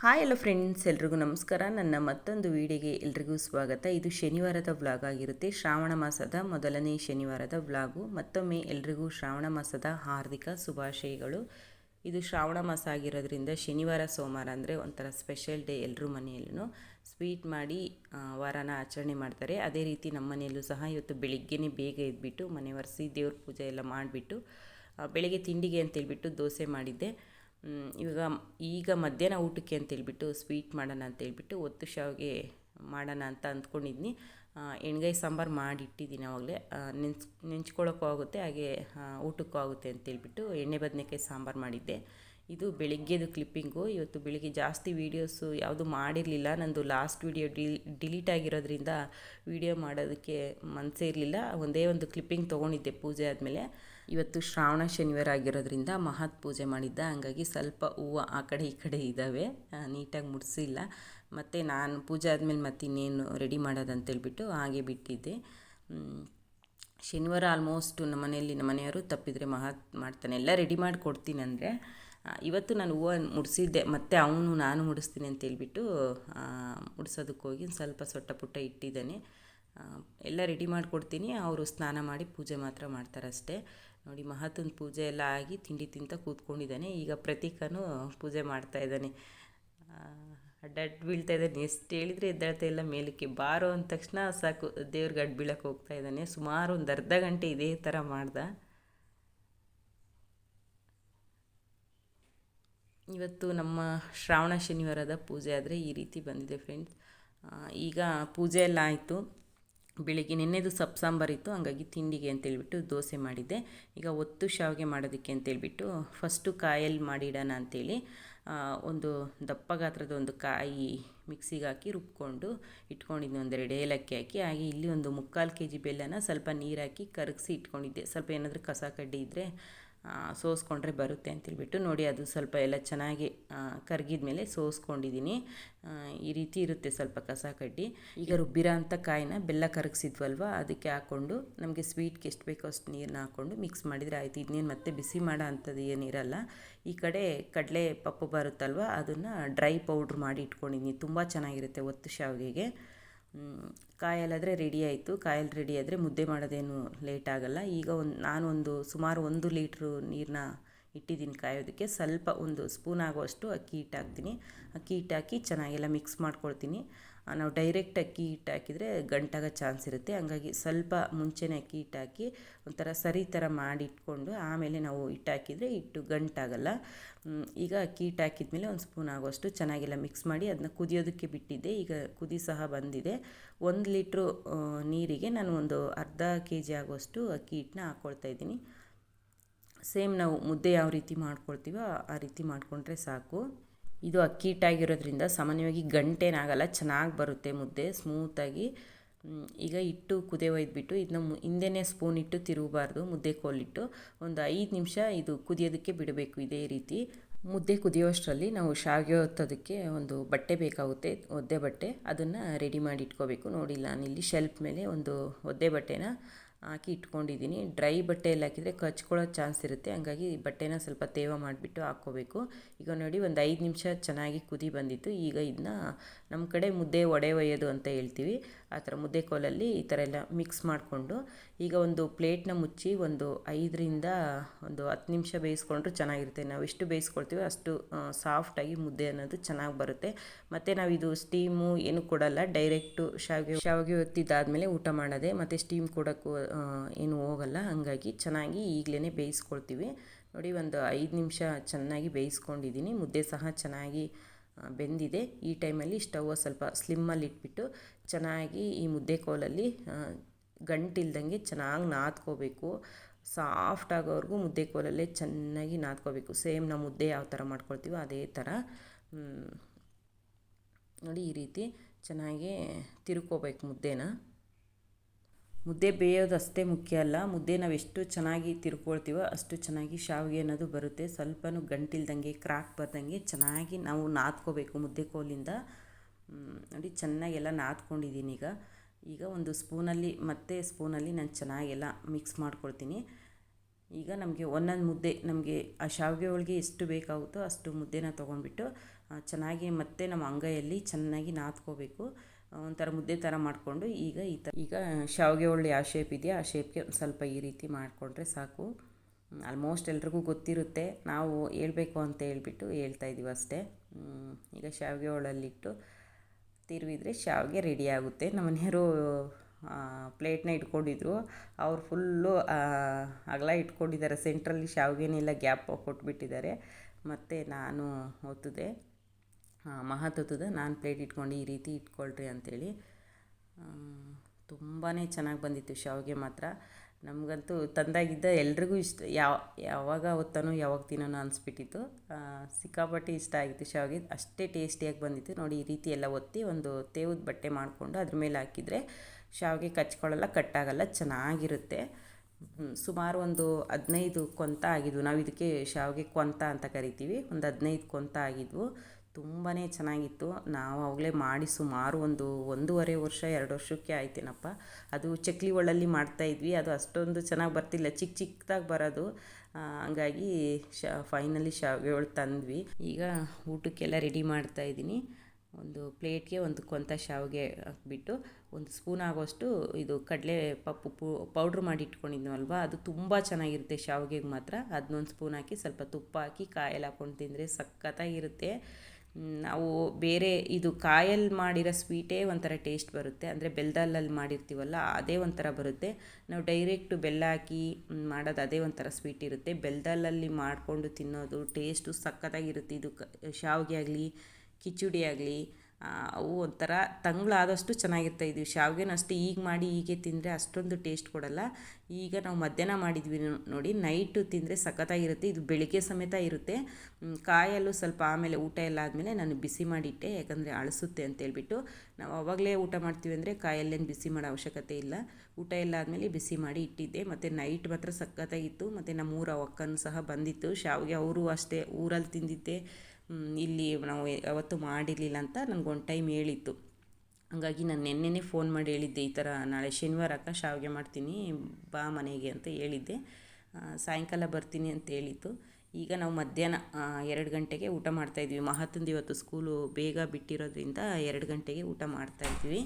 Hi ಎಲ್ಲ friends, ಎಲ್ರಿಗೂ ನಮಸ್ಕಾರ. ನನ್ನ ಮತ್ತೊಂದು ವಿಡಿಯೋಗೆ ಎಲ್ರಿಗೂ ಸ್ವಾಗತ. ಇದು ಶನಿವಾರದ ವ್ಲಾಗ್ ಆಗಿರುತ್ತೆ. ಶ್ರಾವಣ ಮಾಸದ ಮೊದಲನೇ ಶನಿವಾರದ ವ್ಲಾಗು. ಮತ್ತೊಮ್ಮೆ ಎಲ್ರಿಗೂ ಶ್ರಾವಣ ಮಾಸದ ಹಾರ್ದಿಕ ಶುಭಾಶಯಗಳು. ಇದು ಶ್ರಾವಣ ಮಾಸ ಆಗಿರೋದ್ರಿಂದ ಶನಿವಾರ, ಸೋಮವಾರ ಅಂದರೆ ಒಂಥರ ಸ್ಪೆಷಲ್ ಡೇ ಎಲ್ಲರೂ ಮನೆಯಲ್ಲೂ. ಸ್ವೀಟ್ ಮಾಡಿ ವಾರನ ಆಚರಣೆ ಮಾಡ್ತಾರೆ. ಅದೇ ರೀತಿ ನಮ್ಮ ಮನೆಯಲ್ಲೂ ಸಹ ಇವತ್ತು ಬೆಳಿಗ್ಗೆನೇ ಬೇಗ ಎದ್ಬಿಟ್ಟು ಮನೆ ಒರೆಸಿ ದೇವ್ರ ಪೂಜೆ ಎಲ್ಲ ಮಾಡಿಬಿಟ್ಟು ಬೆಳಿಗ್ಗೆ ತಿಂಡಿಗೆ ಅಂತೇಳ್ಬಿಟ್ಟು ದೋಸೆ ಮಾಡಿದ್ದೆ. ಇವಾಗ ಈಗ ಮಧ್ಯಾಹ್ನ ಊಟಕ್ಕೆ ಅಂತೇಳ್ಬಿಟ್ಟು ಸ್ವೀಟ್ ಮಾಡೋಣ ಅಂತೇಳ್ಬಿಟ್ಟು ಒತ್ತು ಶಾವಿಗೆ ಮಾಡೋಣ ಅಂತ ಅಂದ್ಕೊಂಡಿದ್ನಿ. ಎಣ್ಗಾಯಿ ಸಾಂಬಾರು ಮಾಡಿಟ್ಟಿದ್ದೀನಿ ಆವಾಗಲೇ ನೆನ್ಸ್ ನೆಂಚ್ಕೊಳ್ಳೋಕ್ಕೂ ಆಗುತ್ತೆ, ಹಾಗೆ ಊಟಕ್ಕೂ ಆಗುತ್ತೆ ಅಂತೇಳ್ಬಿಟ್ಟು ಎಣ್ಣೆ ಬದನೆಕಾಯಿ ಸಾಂಬಾರು ಮಾಡಿದ್ದೆ. ಇದು ಬೆಳಿಗ್ಗೆದು ಕ್ಲಿಪ್ಪಿಂಗು. ಇವತ್ತು ಬೆಳಿಗ್ಗೆ ಜಾಸ್ತಿ ವೀಡಿಯೋಸು ಯಾವುದು ಮಾಡಿರಲಿಲ್ಲ. ನಂದು ಲಾಸ್ಟ್ ವೀಡಿಯೋ ಡಿಲ್ ಡಿಲೀಟ್ ಆಗಿರೋದ್ರಿಂದ ವೀಡಿಯೋ ಮಾಡೋದಕ್ಕೆ ಮನಸ್ಸೇ ಇರಲಿಲ್ಲ. ಒಂದೇ ಒಂದು ಕ್ಲಿಪ್ಪಿಂಗ್ ತೊಗೊಂಡಿದ್ದೆ ಪೂಜೆ ಆದಮೇಲೆ. ಇವತ್ತು ಶ್ರಾವಣ ಶನಿವಾರ ಆಗಿರೋದ್ರಿಂದ ಮಹತ್ ಪೂಜೆ ಮಾಡಿದ್ದ, ಹಂಗಾಗಿ ಸ್ವಲ್ಪ ಹೂವು ಆ ಕಡೆ ಈ ಕಡೆ ಇದ್ದಾವೆ. ನೀಟಾಗಿ ಮುಡಿಸಿಲ್ಲ. ಮತ್ತು ನಾನು ಪೂಜೆ ಆದಮೇಲೆ ಮತ್ತೆ ಇನ್ನೇನು ರೆಡಿ ಮಾಡೋದಂತೇಳ್ಬಿಟ್ಟು ಹಾಗೆ ಬಿಟ್ಟಿದ್ದೆ. ಶನಿವಾರ ಆಲ್ಮೋಸ್ಟ್ ನಮ್ಮ ಮನೆಯಲ್ಲಿ ನಮ್ಮ ಮನೆಯವರು ತಪ್ಪಿದರೆ ಮಹತ್ ಮಾಡ್ತಾನೆ. ಎಲ್ಲ ರೆಡಿ ಮಾಡಿ ಕೊಡ್ತೀನಿ ಅಂದರೆ ಇವತ್ತು ನಾನು ಹೂವು ಮುಡಿಸಿದ್ದೆ, ಮತ್ತು ಅವನು ನಾನು ಮುಡಿಸ್ತೀನಿ ಅಂತೇಳ್ಬಿಟ್ಟು ಮುಡಿಸೋದಕ್ಕೆ ಹೋಗಿ ಸ್ವಲ್ಪ ಸೊಟ್ಟ ಪುಟ್ಟ ಇಟ್ಟಿದ್ದಾನೆ. ಎಲ್ಲ ರೆಡಿ ಮಾಡಿಕೊಡ್ತೀನಿ ಅವರು ಸ್ನಾನ ಮಾಡಿ ಪೂಜೆ ಮಾತ್ರ ಮಾಡ್ತಾರಷ್ಟೇ. ನೋಡಿ ಮಹತ್ವದ ಪೂಜೆ ಎಲ್ಲ ಆಗಿ ತಿಂಡಿ ತಿಂತ ಕೂತ್ಕೊಂಡಿದ್ದಾನೆ. ಈಗ ಪ್ರತೀಕನೂ ಪೂಜೆ ಮಾಡ್ತಾ ಇದ್ದಾನೆ. ಅಡ್ಡಾಡ್ ಬೀಳ್ತಾ ಇದ್ದಾನೆ. ಎಷ್ಟು ಹೇಳಿದರೆ ಎದ್ದಾಳ್ತಾ ಇಲ್ಲ ಮೇಲಕ್ಕೆ. ಬಾರೋ ಅಂದ ತಕ್ಷಣ ಸಾಕು, ದೇವ್ರಿಗೆ ಅಡ್ಡ ಬೀಳಕ್ಕೆ ಹೋಗ್ತಾ ಇದ್ದಾನೆ. ಸುಮಾರು ಒಂದು ಅರ್ಧ ಗಂಟೆ ಇದೇ ಥರ ಮಾಡ್ದ. ಇವತ್ತು ನಮ್ಮ ಶ್ರಾವಣ ಶನಿವಾರದ ಪೂಜೆ ಆದರೆ ಈ ರೀತಿ ಬಂದಿದೆ ಫ್ರೆಂಡ್ಸ್ ಈಗ ಪೂಜೆ ಎಲ್ಲ ಆಯಿತು. ಬೆಳಿಗ್ಗೆ ನೆನ್ನೆದು ಸೊಪ್ಪು ಸಾಂಬಾರಿತ್ತು ಹಾಗಾಗಿ ತಿಂಡಿಗೆ ಅಂತೇಳ್ಬಿಟ್ಟು ದೋಸೆ ಮಾಡಿದ್ದೆ. ಈಗ ಒತ್ತು ಶಾವಿಗೆ ಮಾಡೋದಕ್ಕೆ ಅಂತೇಳ್ಬಿಟ್ಟು ಫಸ್ಟು ಕಾಯಲ್ಲಿ ಮಾಡಿಡೋಣ ಅಂಥೇಳಿ ಒಂದು ದಪ್ಪ ಗಾತ್ರದ ಒಂದು ಕಾಯಿ ಮಿಕ್ಸಿಗೆ ಹಾಕಿ ರುಬ್ಕೊಂಡು ಇಟ್ಕೊಂಡಿದ್ದೆ, ಒಂದೆರಡು ಏಲಕ್ಕಿ ಹಾಕಿ. ಹಾಗೆ ಇಲ್ಲಿ ಒಂದು ಮುಕ್ಕಾಲು ಕೆ ಜಿ ಬೆಲ್ಲನ ಸ್ವಲ್ಪ ನೀರು ಹಾಕಿ ಕರಗಿಸಿ ಇಟ್ಕೊಂಡಿದ್ದೆ. ಸ್ವಲ್ಪ ಏನಾದರೂ ಕಸ ಕಡ್ಡಿ ಇದ್ದರೆ ಸೋಸ್ಕೊಂಡ್ರೆ ಬರುತ್ತೆ ಅಂತೇಳ್ಬಿಟ್ಟು ನೋಡಿ ಅದು ಸ್ವಲ್ಪ ಎಲ್ಲ ಚೆನ್ನಾಗಿ ಕರಗಿದ ಮೇಲೆ ಸೋಸ್ಕೊಂಡಿದ್ದೀನಿ ಈ ರೀತಿ ಇರುತ್ತೆ ಸ್ವಲ್ಪ ಕಸ ಕಡ್ಡಿ. ಈಗ ರುಬ್ಬಿರೋ ಅಂಥ ಕಾಯಿನ ಬೆಲ್ಲ ಕರಗಿಸಿದ್ವಲ್ವ, ಅದಕ್ಕೆ ಹಾಕ್ಕೊಂಡು ನಮಗೆ ಸ್ವೀಟ್ಗೆ ಎಷ್ಟು ಬೇಕೋ ಅಷ್ಟು ನೀರನ್ನ ಹಾಕ್ಕೊಂಡು ಮಿಕ್ಸ್ ಮಾಡಿದರೆ ಆಯಿತು. ಇದನ್ನೇನು ಮತ್ತೆ ಬಿಸಿ ಮಾಡೋ ಅಂಥದ್ದು ಏನಿರಲ್ಲ ಈ ಕಡೆ ಕಡಲೆ ಪಪ್ಪು ಬರುತ್ತಲ್ವ, ಅದನ್ನು ಡ್ರೈ ಪೌಡ್ರ್ ಮಾಡಿ ಇಟ್ಕೊಂಡಿದ್ದೀನಿ ತುಂಬ ಚೆನ್ನಾಗಿರುತ್ತೆ ಒತ್ತು ಶಾವಿಗೆಗೆ. ಮ್, ಕಾಯಲ್ಲಾದರೆ ರೆಡಿ ಆಯಿತು. ಕಾಯಲ್ಲಿ ರೆಡಿ ಆದರೆ ಮುದ್ದೆ ಮಾಡೋದೇನು ಲೇಟ್ ಆಗಲ್ಲ. ಈಗ ಒಂದು ನಾನೊಂದು ಸುಮಾರು ಒಂದು ಲೀಟ್ರು ನೀರನ್ನ ಇಟ್ಟಿದ್ದೀನಿ ಕಾಯೋದಕ್ಕೆ. ಸ್ವಲ್ಪ ಒಂದು ಸ್ಪೂನ್ ಆಗುವಷ್ಟು ಅಕ್ಕಿ ಹಿಟ್ಟು ಹಾಕ್ತೀನಿ ಅಕ್ಕಿ ಹಿಟ್ಟು ಹಾಕಿ ಚೆನ್ನಾಗೆಲ್ಲ ಮಿಕ್ಸ್ ಮಾಡ್ಕೊಳ್ತೀನಿ. ನಾವು ಡೈರೆಕ್ಟ್ ಅಕ್ಕಿ ಹಿಟ್ಟು ಹಾಕಿದರೆ ಗಂಟಾಗೋ ಚಾನ್ಸ್ ಇರುತ್ತೆ. ಹಂಗಾಗಿ ಸ್ವಲ್ಪ ಮುಂಚೆನೇ ಅಕ್ಕಿ ಹಿಟ್ಟು ಹಾಕಿ ಒಂಥರ ಸರಿ ಥರ ಮಾಡಿಟ್ಕೊಂಡು ಆಮೇಲೆ ನಾವು ಹಿಟ್ಟು ಹಾಕಿದರೆ ಹಿಟ್ಟು ಗಂಟಾಗಲ್ಲ. ಈಗ ಅಕ್ಕಿ ಹಿಟ್ಟು ಹಾಕಿದ್ಮೇಲೆ ಒಂದು ಸ್ಪೂನ್ ಆಗೋಷ್ಟು ಚೆನ್ನಾಗಿಲ್ಲ ಮಿಕ್ಸ್ ಮಾಡಿ ಅದನ್ನ ಕುದಿಯೋದಕ್ಕೆ ಬಿಟ್ಟಿದ್ದೆ. ಈಗ ಕುದಿ ಸಹ ಬಂದಿದೆ. ಒಂದು ಲೀಟ್ರು ನೀರಿಗೆ ನಾನು ಒಂದು ಅರ್ಧ ಕೆ ಜಿ ಆಗೋಷ್ಟು ಅಕ್ಕಿ ಹಿಟ್ಟನ್ನ ಹಾಕ್ಕೊಳ್ತಾ ಇದ್ದೀನಿ. ಸೇಮ್ ನಾವು ಮುದ್ದೆ ಯಾವ ರೀತಿ ಮಾಡ್ಕೊಳ್ತೀವೋ ಆ ರೀತಿ ಮಾಡಿಕೊಂಡ್ರೆ ಸಾಕು. ಇದು ಅಕ್ಕಿ ಹಿಟ್ಟಾಗಿರೋದ್ರಿಂದ ಸಾಮಾನ್ಯವಾಗಿ ಗಂಟೇನಾಗಲ್ಲ, ಚೆನ್ನಾಗಿ ಬರುತ್ತೆ ಮುದ್ದೆ, ಸ್ಮೂತಾಗಿ. ಈಗ ಹಿಟ್ಟು ಕುದಿ ಒಯ್ದುಬಿಟ್ಟು ಇದನ್ನ ಹಿಂದೆನೇ ಸ್ಪೂನ್ ಇಟ್ಟು ತಿರುಗಬಾರ್ದು, ಮುದ್ದೆ ಕೋಲಿಟ್ಟು. ಒಂದು ಐದು ನಿಮಿಷ ಇದು ಕುದಿಯೋದಕ್ಕೆ ಬಿಡಬೇಕು ಇದೇ ರೀತಿ. ಮುದ್ದೆ ಕುದಿಯೋಷ್ಟರಲ್ಲಿ ನಾವು ಶಾವಿಗೆ ಹೊತ್ತೋದಕ್ಕೆ ಒಂದು ಬಟ್ಟೆ ಬೇಕಾಗುತ್ತೆ, ಒದ್ದೆ ಬಟ್ಟೆ. ಅದನ್ನು ರೆಡಿ ಮಾಡಿ ಇಟ್ಕೋಬೇಕು. ನೋಡಿ ನಾನಿಲ್ಲಿ ಶೆಲ್ಫ್ ಮೇಲೆ ಒಂದು ಒದ್ದೆ ಬಟ್ಟೆನ ಹಾಕಿ ಇಟ್ಕೊಂಡಿದ್ದೀನಿ. ಡ್ರೈ ಬಟ್ಟೆಯಲ್ಲಿ ಹಾಕಿದರೆ ಕಚ್ಕೊಳ್ಳೋ ಚಾನ್ಸ್ ಇರುತ್ತೆ. ಹಂಗಾಗಿ ಬಟ್ಟೆನ ಸ್ವಲ್ಪ ತೇವ ಮಾಡಿಬಿಟ್ಟು ಹಾಕ್ಕೋಬೇಕು. ಈಗ ನೋಡಿ ಒಂದು ಐದು ನಿಮಿಷ ಚೆನ್ನಾಗಿ ಕುದಿ ಬಂದಿತ್ತು. ಈಗ ಇದನ್ನ ನಮ್ಮ ಕಡೆ ಮುದ್ದೆ ಒಡೆ ಒಯ್ಯೋದು ಅಂತ ಹೇಳ್ತೀವಿ. ಆ ಥರ ಮುದ್ದೆ ಕೋಲಲ್ಲಿ ಈ ಥರ ಎಲ್ಲ ಮಿಕ್ಸ್ ಮಾಡಿಕೊಂಡು ಈಗ ಒಂದು ಪ್ಲೇಟ್ನ ಮುಚ್ಚಿ ಒಂದು ಐದರಿಂದ ಒಂದು ಹತ್ತು ನಿಮಿಷ ಬೇಯಿಸ್ಕೊಂಡ್ರು ಚೆನ್ನಾಗಿರುತ್ತೆ. ನಾವು ಎಷ್ಟು ಬೇಯಿಸ್ಕೊಳ್ತೀವಿ ಅಷ್ಟು ಸಾಫ್ಟಾಗಿ ಮುದ್ದೆ ಅನ್ನೋದು ಚೆನ್ನಾಗಿ ಬರುತ್ತೆ. ಮತ್ತು ನಾವಿದು ಸ್ಟೀಮು ಏನು ಕೊಡಲ್ಲ. ಡೈರೆಕ್ಟು ಶಾವಿಗೆ ಶಾವಿಗೆ ಹೊತ್ತಿದ್ದಾದಮೇಲೆ ಊಟ ಮಾಡೋದೆ ಮತ್ತು ಸ್ಟೀಮ್ ಕೊಡೋಕ್ಕೂ ಏನು ಹೋಗಲ್ಲ. ಹಾಗಾಗಿ ಚೆನ್ನಾಗಿ ಈಗಲೇ ಬೇಯಿಸ್ಕೊಳ್ತೀವಿ. ನೋಡಿ, ಒಂದು ಐದು ನಿಮಿಷ ಚೆನ್ನಾಗಿ ಬೇಯಿಸ್ಕೊಂಡಿದ್ದೀನಿ. ಮುದ್ದೆ ಸಹ ಚೆನ್ನಾಗಿ ಬೆಂದಿದೆ. ಈ ಟೈಮಲ್ಲಿ ಸ್ಟವ್ ಸ್ವಲ್ಪ ಸ್ಲಿಮ್ಮಲ್ಲಿ ಇಟ್ಬಿಟ್ಟು ಚೆನ್ನಾಗಿ ಈ ಮುದ್ದೆ ಕೋಲಲ್ಲಿ ಗಂಟಿಲ್ದಂಗೆ ಚೆನ್ನಾಗಿ ನಾದ್ಕೋಬೇಕು. ಸಾಫ್ಟ್ ಆಗೋವರೆಗೂ ಮುದ್ದೆ ಕೋಲಲ್ಲೇ ಚೆನ್ನಾಗಿ ನಾದ್ಕೋಬೇಕು. ಸೇಮ್ ನಾವು ಮುದ್ದೆ ಯಾವ ಥರ ಮಾಡ್ಕೊಳ್ತೀವೋ ಅದೇ ಥರ. ನೋಡಿ, ಈ ರೀತಿ ಚೆನ್ನಾಗಿ ತಿರ್ಕೋಬೇಕು ಮುದ್ದೆನ. ಮುದ್ದೆ ಬೇಯೋದು ಅಷ್ಟೇ ಮುಖ್ಯ ಅಲ್ಲ. ಮುದ್ದೆ ನಾವು ಎಷ್ಟು ಚೆನ್ನಾಗಿ ತಿರ್ಕೊಳ್ತೀವೋ ಅಷ್ಟು ಚೆನ್ನಾಗಿ ಶಾವಿಗೆ ಅನ್ನೋದು ಬರುತ್ತೆ. ಸ್ವಲ್ಪನೂ ಗಂಟಿಲ್ದಂಗೆ, ಕ್ರಾಕ್ ಬರ್ದಂಗೆ ಚೆನ್ನಾಗಿ ನಾವು ನಾದ್ಕೋಬೇಕು ಮುದ್ದೆ ಕೋಲಿಂದ. ನೋಡಿ ಚೆನ್ನಾಗೆಲ್ಲ ನಾದ್ಕೊಂಡಿದ್ದೀನಿ ಈಗ. ಈಗ ಒಂದು ಸ್ಪೂನಲ್ಲಿ, ಮತ್ತೆ ಸ್ಪೂನಲ್ಲಿ ನಾನು ಚೆನ್ನಾಗೆಲ್ಲ ಮಿಕ್ಸ್ ಮಾಡ್ಕೊಳ್ತೀನಿ. ಈಗ ನಮಗೆ ಒಂದೊಂದು ಮುದ್ದೆ, ನಮಗೆ ಆ ಶಾವಿಗೆ ಹೋಳಿಗೆ ಎಷ್ಟು ಬೇಕಾಗುತ್ತೋ ಅಷ್ಟು ಮುದ್ದೆನ ತೊಗೊಂಡ್ಬಿಟ್ಟು ಚೆನ್ನಾಗಿ ಮತ್ತೆ ನಮ್ಮ ಅಂಗೈಯಲ್ಲಿ ಚೆನ್ನಾಗಿ ನಾದ್ಕೋಬೇಕು. ಒಂಥರ ಮುದ್ದೆ ಥರ ಮಾಡಿಕೊಂಡು ಈಗ ಈ ಥರ ಈಗ ಶಾವಿಗೆ ಒಳ್ಳೆ ಯಾವ ಶೇಪ್ ಇದೆಯಾ? ಆ ಶೇಪ್ಗೆ ಒಂದು ಸ್ವಲ್ಪ ಈ ರೀತಿ ಮಾಡಿಕೊಂಡ್ರೆ ಸಾಕು. ಆಲ್ಮೋಸ್ಟ್ ಎಲ್ರಿಗೂ ಗೊತ್ತಿರುತ್ತೆ. ನಾವು ಹೇಳ್ಬೇಕು ಅಂತ ಹೇಳ್ಬಿಟ್ಟು ಹೇಳ್ತಾ ಇದ್ದೀವಿ ಅಷ್ಟೇ. ಈಗ ಶಾವಿಗೆ ಒಳಲ್ಲಿಟ್ಟು ತಿರುವಿದ್ರೆ ಶಾವಿಗೆ ರೆಡಿ ಆಗುತ್ತೆ. ನಮ್ಮ ಮನೆಯವರು ಪ್ಲೇಟ್ನ ಇಟ್ಕೊಂಡಿದ್ರು. ಅವ್ರು ಫುಲ್ಲು ಅಗಲ ಇಟ್ಕೊಂಡಿದ್ದಾರೆ. ಸೆಂಟ್ರಲ್ಲಿ ಶಾವಿಗೆನೆಲ್ಲ ಗ್ಯಾಪ್ ಕೊಟ್ಬಿಟ್ಟಿದ್ದಾರೆ. ಮತ್ತು ನಾನು ಒತ್ತಿದೆ. ಮಹತ್ ಒತ್ತದ ನಾನು ಪ್ಲೇಟ್ ಇಟ್ಕೊಂಡು ಈ ರೀತಿ ಇಟ್ಕೊಳ್ರಿ ಅಂಥೇಳಿ ತುಂಬಾ ಚೆನ್ನಾಗಿ ಬಂದಿತ್ತು ಶಾವಿಗೆ ಮಾತ್ರ. ನಮಗಂತೂ ತಂದಾಗಿದ್ದ ಎಲ್ರಿಗೂ ಇಷ್ಟ. ಯಾವ, ಯಾವಾಗ ಒತ್ತಾನೋ ಯಾವಾಗ ತಿನ್ನೋಣ ಅನಿಸ್ಬಿಟ್ಟಿತ್ತು. ಸಿಕ್ಕಾಪಟ್ಟೆ ಇಷ್ಟ ಆಗಿತ್ತು ಶಾವಿಗೆ. ಅಷ್ಟೇ ಟೇಸ್ಟಿಯಾಗಿ ಬಂದಿತ್ತು. ನೋಡಿ, ಈ ರೀತಿ ಎಲ್ಲ ಒತ್ತಿ ಒಂದು ತೇವದ ಬಟ್ಟೆ ಮಾಡಿಕೊಂಡು ಅದ್ರ ಮೇಲೆ ಹಾಕಿದರೆ ಶಾವಿಗೆ ಕಚ್ಕೊಳ್ಳಲ್ಲ, ಕಟ್ಟಾಗಲ್ಲ, ಚೆನ್ನಾಗಿರುತ್ತೆ. ಸುಮಾರು ಒಂದು ಹದಿನೈದು ಕೊಂತ ಆಗಿದ್ವು. ನಾವು ಇದಕ್ಕೆ ಶಾವಿಗೆ ಕೊಂತ ಅಂತ ಕರಿತೀವಿ. ಒಂದು ಹದಿನೈದು ಕೊಂತ ಆಗಿದ್ವು. ತುಂಬಾ ಚೆನ್ನಾಗಿತ್ತು. ನಾವು ಅವಾಗಲೇ ಮಾಡಿ ಸುಮಾರು ಒಂದು ಒಂದೂವರೆ ವರ್ಷ, ಎರಡು ವರ್ಷಕ್ಕೆ ಆಯ್ತೇನಪ್ಪ. ಅದು ಚಕ್ಲಿ ಒಳ್ಳಲ್ಲಿ ಮಾಡ್ತಾಯಿದ್ವಿ ಅದು ಅಷ್ಟೊಂದು ಚೆನ್ನಾಗಿ ಬರ್ತಿಲ್ಲ. ಚಿಕ್ಕ ಚಿಕ್ಕದಾಗಿ ಬರೋದು. ಹಂಗಾಗಿ ಶ, ಫೈನಲಿ ಶಾವಿಗೆ ತಂದ್ವಿ. ಈಗ ಊಟಕ್ಕೆಲ್ಲ ರೆಡಿ ಮಾಡ್ತಾಯಿದ್ದೀನಿ ಒಂದು ಪ್ಲೇಟ್ಗೆ ಒಂದು ಕೊಂತ ಶಾವಿಗೆ ಹಾಕ್ಬಿಟ್ಟು, ಒಂದು ಸ್ಪೂನ್ ಆಗೋಷ್ಟು ಇದು ಕಡಲೆ ಪಪ್ಪು ಪು, ಪೌಡ್ರ್ ಮಾಡಿ ಇಟ್ಕೊಂಡಿದ್ನಲ್ವ? ಅದು ತುಂಬ ಚೆನ್ನಾಗಿರುತ್ತೆ ಶಾವಿಗೆಗೆ ಮಾತ್ರ. ಅದನ್ನೊಂದು ಸ್ಪೂನ್ ಹಾಕಿ ಸ್ವಲ್ಪ ತುಪ್ಪ ಹಾಕಿ ಕಾಯಲ್ಲಿ ಹಾಕ್ಕೊಂಡು ತಿಂದರೆ ಸಖತ್ತಾಗಿರುತ್ತೆ. ನಾವು ಬೇರೆ ಇದು ಕಾಯಲ್ಲಿ ಮಾಡಿರೋ ಸ್ವೀಟೇ ಒಂಥರ ಟೇಸ್ಟ್ ಬರುತ್ತೆ. ಅಂದರೆ ಬೆಲ್ಲದಲ್ಲಿ ಮಾಡಿರ್ತೀವಲ್ಲ, ಅದೇ ಒಂಥರ ಬರುತ್ತೆ. ನಾವು ಡೈರೆಕ್ಟು ಬೆಲ್ಲ ಹಾಕಿ ಮಾಡೋದು ಅದೇ ಒಂಥರ ಸ್ವೀಟ್ ಇರುತ್ತೆ. ಬೆಲ್ಲದಲ್ಲಿ ಮಾಡಿಕೊಂಡು ತಿನ್ನೋದು ಟೇಸ್ಟು ಸಖತ್ತಾಗಿರುತ್ತೆ. ಇದು ಶಾವಿಗೆ ಆಗಲಿ, ಕಿಚಡಿ ಆಗಲಿ ಅವು ಒಂಥರ ತಂಗಳಾದಷ್ಟು ಚೆನ್ನಾಗಿರ್ತಾ ಇದ್ವಿ. ಶಾವಿಗೆನೂ ಅಷ್ಟೇ ಈಗ ಮಾಡಿ ಹೀಗೆ ತಿಂದರೆ ಅಷ್ಟೊಂದು ಟೇಸ್ಟ್ ಕೊಡಲ್ಲ. ಈಗ ನಾವು ಮಧ್ಯಾಹ್ನ ಮಾಡಿದ್ವಿ ನೋಡಿ ನೈಟು ತಿಂದರೆ ಸಖತ್ತಾಗಿರುತ್ತೆ. ಇದು ಬೆಳಿಗ್ಗೆ ಸಮೇತ ಇರುತ್ತೆ. ಕಾಯಲ್ಲು ಸ್ವಲ್ಪ ಆಮೇಲೆ ಊಟ ಎಲ್ಲ ಆದಮೇಲೆ ನಾನು ಬಿಸಿ ಮಾಡಿಟ್ಟೆ. ಯಾಕಂದರೆ ಅಳಿಸುತ್ತೆ ಅಂತೇಳ್ಬಿಟ್ಟು ನಾವು ಅವಾಗಲೇ ಊಟ ಮಾಡ್ತೀವಿ ಅಂದರೆ ಕಾಯಲ್ಲೇನು ಬಿಸಿ ಮಾಡೋ ಅವಶ್ಯಕತೆ ಇಲ್ಲ. ಊಟ ಎಲ್ಲ ಆದಮೇಲೆ ಬಿಸಿ ಮಾಡಿ ಇಟ್ಟಿದ್ದೆ. ಮತ್ತು ನೈಟ್ ಮಾತ್ರ ಸಖತ್ತಾಗಿತ್ತು. ಮತ್ತು ನಮ್ಮೂರ ಒಕ್ಕನೂ ಸಹ ಬಂದಿತ್ತು. ಶಾವಿಗೆ ಅವರು ಅಷ್ಟೇ ಊರಲ್ಲಿ ತಿಂದಿದ್ದೆ. ಇಲ್ಲಿ ನಾವು ಯಾವತ್ತೂ ಮಾಡಿರಲಿಲ್ಲ ಅಂತ ನನಗೆ ಒಂದು ಟೈಮ್ ಹೇಳಿತ್ತು ಹಾಗಾಗಿ ನಾನು ನಿನ್ನೆನೇ ಫೋನ್ ಮಾಡಿ ಹೇಳಿದ್ದೆ ಈ ಥರ ನಾಳೆ ಶನಿವಾರ ಅಕ್ಕ ಶಾವಿಗೆ ಮಾಡ್ತೀನಿ, ಬಾ ಮನೆಗೆ ಅಂತ ಹೇಳಿದ್ದೆ. ಸಾಯಂಕಾಲ ಬರ್ತೀನಿ ಅಂತ ಹೇಳಿತ್ತು ಈಗ ನಾವು ಮಧ್ಯಾಹ್ನ ಎರಡು ಗಂಟೆಗೆ ಊಟ ಮಾಡ್ತಾಯಿದ್ವಿ ಮಹತ್ತಂದು ಇವತ್ತು ಸ್ಕೂಲು ಬೇಗ ಬಿಟ್ಟಿರೋದ್ರಿಂದ ಎರಡು ಗಂಟೆಗೆ ಊಟ ಮಾಡ್ತಾಯಿದ್ವಿ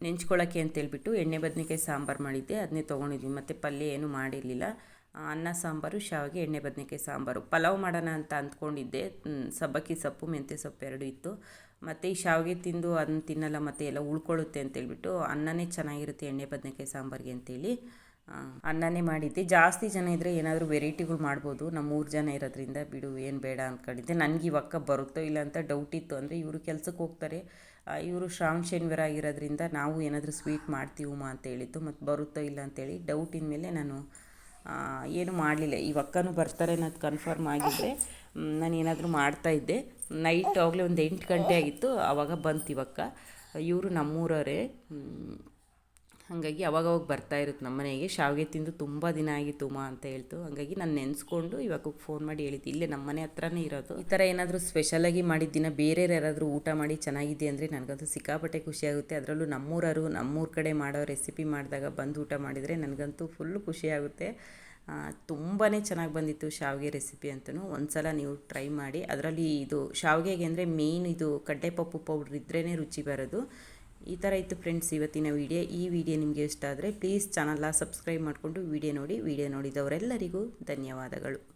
ನೆಂಚ್ಕೊಳ್ಳೋಕ್ಕೆ ಅಂತೇಳ್ಬಿಟ್ಟು ಎಣ್ಣೆ ಬದನೆಕಾಯಿ ಸಾಂಬಾರು ಮಾಡಿದ್ದೆ ಅದನ್ನೇ ತೊಗೊಂಡಿದ್ವಿ. ಮತ್ತು ಪಲ್ಯ ಏನೂ ಮಾಡಿರಲಿಲ್ಲ. ಅನ್ನ ಸಾಂಬಾರು, ಶಾವಿಗೆ, ಎಣ್ಣೆ, ಬದನೆಕಾಯಿ ಸಾಂಬಾರು. ಪಲಾವ್ ಮಾಡೋಣ ಅಂತ ಅಂದ್ಕೊಂಡಿದ್ದೆ. ಸಬ್ಬಕ್ಕಿ ಸೊಪ್ಪು, ಮೆಂತ್ಯ ಸೊಪ್ಪು ಎರಡು ಇತ್ತು. ಮತ್ತು ಈ ಶಾವಿಗೆ ತಿಂದು ಅದನ್ನ ತಿನ್ನಲ್ಲ ಮತ್ತು ಎಲ್ಲ ಉಳ್ಕೊಳ್ಳುತ್ತೆ ಅಂತೇಳ್ಬಿಟ್ಟು ಅನ್ನನೇ ಚೆನ್ನಾಗಿರುತ್ತೆ ಎಣ್ಣೆ, ಬದನೆಕಾಯಿ ಸಾಂಬಾರಿಗೆ ಅಂತೇಳಿ ಅನ್ನನೇ ಮಾಡಿದ್ದೆ. ಜಾಸ್ತಿ ಜನ ಇದ್ದರೆ ಏನಾದರೂ ವೆರೈಟಿಗಳು ಮಾಡ್ಬೋದು. ನಮ್ಮ ಮೂರು ಜನ ಇರೋದ್ರಿಂದ ಬಿಡು, ಏನು ಬೇಡ ಅಂದ್ಕೊಂಡಿದ್ದೆ ನನಗೆ ಇವಕ್ಕ ಬರುತ್ತೋ ಇಲ್ಲ ಅಂತ ಡೌಟ್ ಇತ್ತು. ಅಂದರೆ ಇವರು ಕೆಲಸಕ್ಕೆ ಹೋಗ್ತಾರೆ. ಇವರು ಶ್ರಾವಣ ಶನಿವಾರ ಆಗಿರೋದ್ರಿಂದ ನಾವು ಏನಾದರೂ ಸ್ವೀಟ್ ಮಾಡ್ತೀವಮ್ಮ ಅಂತ ಹೇಳಿತ್ತು. ಮತ್ತು ಬರುತ್ತೋ ಇಲ್ಲ ಅಂತೇಳಿ ಡೌಟಿನ ಮೇಲೆ ನಾನು ಏನು ಮಾಡಲಿಲ್ಲ. ಈ ಅಕ್ಕನೂ ಬರ್ತಾರೆ ಅನ್ನೋದು ಕನ್ಫರ್ಮ್ ಆಗಿದ್ದರೆ ನಾನು ಏನಾದರೂ ಮಾಡ್ತಾಯಿದ್ದೆ ನೈಟ್ ಆಗಲೇ ಒಂದು ಎಂಟು ಗಂಟೆ ಆಗಿತ್ತು. ಆವಾಗ ಬಂತು ಇವಕ್ಕ ಇವರು ನಮ್ಮೂರವರೇ. ಹಾಗಾಗಿ ಅವಾಗವಾಗ ಬರ್ತಾ ಇರುತ್ತೆ ನಮ್ಮ ಮನೆಗೆ. ಶಾವಿಗೆ ತಿಂದು ತುಂಬ ದಿನ ಆಗಿತ್ತು ಉಮಾ ಅಂತ ಹೇಳ್ತು. ಹಾಗಾಗಿ ನಾನು ನೆನೆಸ್ಕೊಂಡು ಇವಾಗ ಫೋನ್ ಮಾಡಿ ಹೇಳಿದ್ದು. ಇಲ್ಲೇ ನಮ್ಮ ಮನೆ ಹತ್ರನೇ ಇರೋದು. ಈ ಥರ ಏನಾದರೂ ಸ್ಪೆಷಲಾಗಿ ಮಾಡಿದ ದಿನ ಬೇರೆ ಯಾರಾದರೂ ಊಟ ಮಾಡಿ ಚೆನ್ನಾಗಿದೆ ಅಂದರೆ ನನಗಂತೂ ಸಿಕ್ಕಾಪಟ್ಟೆ ಖುಷಿಯಾಗುತ್ತೆ ಅದರಲ್ಲೂ ನಮ್ಮೂರರು ನಮ್ಮೂರ ಕಡೆ ಮಾಡೋ ರೆಸಿಪಿ ಮಾಡಿದಾಗ ಬಂದು ಊಟ ಮಾಡಿದರೆ ನನಗಂತೂ ಫುಲ್ಲು ಖುಷಿಯಾಗುತ್ತೆ ತುಂಬಾ ಚೆನ್ನಾಗಿ ಬಂದಿತ್ತು ಶಾವಿಗೆ ರೆಸಿಪಿ ಅಂತಲೂ ಒಂದ್ಸಲ ನೀವು ಟ್ರೈ ಮಾಡಿ. ಅದರಲ್ಲಿ ಇದು ಶಾವಿಗೆಗೆ ಅಂದರೆ ಮೇಯ್ನ್ ಇದು ಕಡ್ಲೆಪಪ್ಪು ಪೌಡ್ರ್ ಇದ್ರೇ ರುಚಿ ಬರೋದು. ಈ ಥರ ಇತ್ತು ಫ್ರೆಂಡ್ಸ್ ಇವತ್ತಿನ ವಿಡಿಯೋ ಈ ವಿಡಿಯೋ ನಿಮಗೆ ಇಷ್ಟ ಆದರೆ ಪ್ಲೀಸ್ ಚಾನಲ್ನ ಸಬ್ಸ್ಕ್ರೈಬ್ ಮಾಡಿಕೊಂಡು ವಿಡಿಯೋ ನೋಡಿ ವಿಡಿಯೋ ನೋಡಿದವರೆಲ್ಲರಿಗೂ ಧನ್ಯವಾದಗಳು.